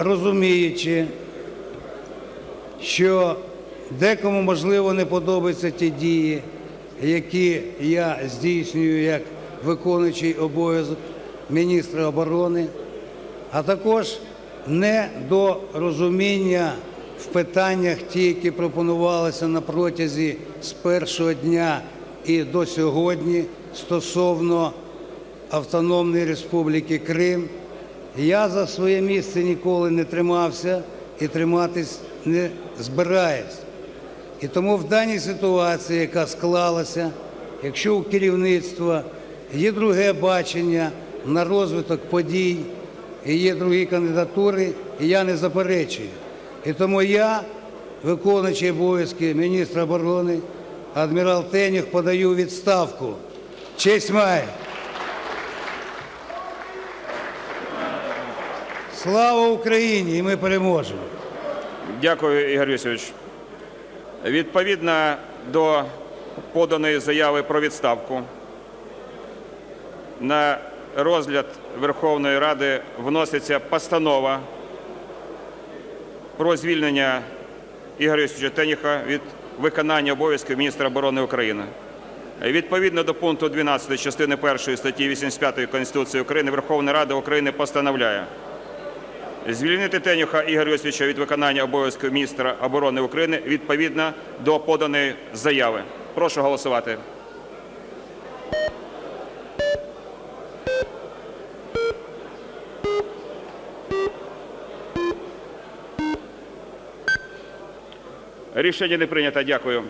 розуміючи, що декому можливо не подобаються ті дії, які я здійснюю як виконуючий обов'язок міністра оборони, а також недорозуміння в питаннях, ті, які пропонувалися на протязі з першого дня і до сьогодні стосовно Автономної Республіки Крим. Я за своє місце ніколи не тримався і триматись не збираюсь. І тому в даній ситуації, яка склалася, якщо у керівництва є друге бачення на розвиток подій, і є другі кандидатури, і я не заперечую. І тому я, виконуючий обов'язки міністра оборони, адмірал Тенюх, подаю відставку. Честь має. Слава Україні! І ми переможемо. Дякую, Ігор Юсович. Відповідно до поданої заяви про відставку на розгляд Верховної Ради вноситься постанова про звільнення Ігоря Юсовича Теніха від виконання обов'язків міністра оборони України. Відповідно до пункту 12 частини 1 статті 85 Конституції України Верховна Рада України постановляє Звільнити Тенюха Ігоря Йосифовича від виконання обов'язків міністра оборони України відповідно до поданої заяви. Прошу голосувати. Рішення не прийнято. Дякую.